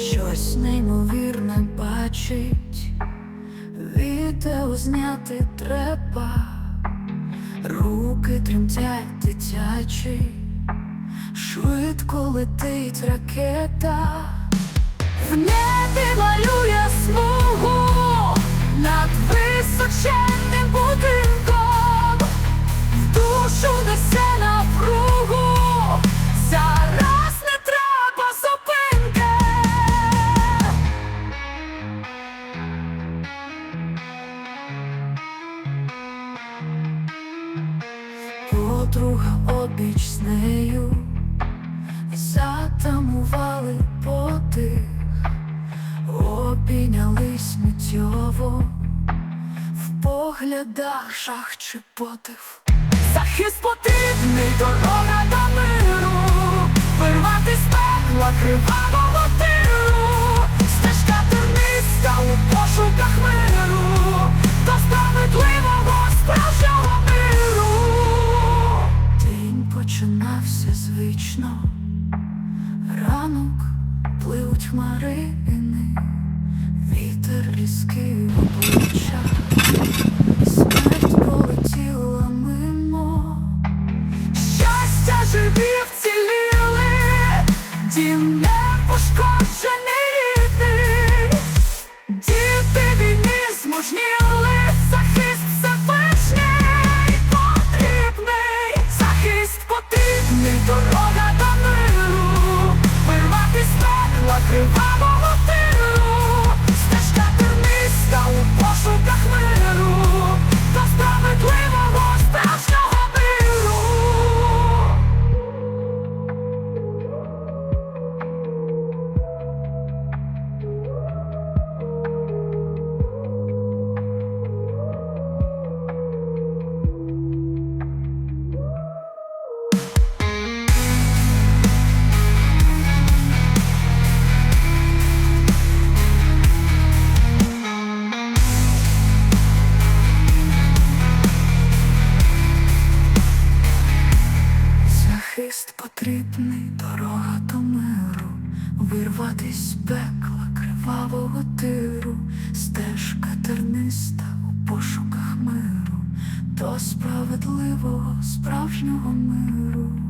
щось неймовірне бачить, відео зняти треба, руки тремтять дитячі, швидко летить ракета, в небі малює смугу Подруга обіч з нею. Затамували подих, обійнялись миттєво, в поглядах жах чи подив. Захист потрібний, дорога до миру, вирвати з пекла кривавого тиру, стежка терниста у пошуках миру, Починався звично, ранок пливуть хмарини, вітер різкий в обличчя. Смерть полетіла мимо, щастя живі вціліли, дім не пошкоджений. Діти війни змужніли, пекла Захист потрібний, дорога до миру, вирватись з пекла кривавого тиру, стежка терниста у пошуках миру, до справедливого справжнього миру.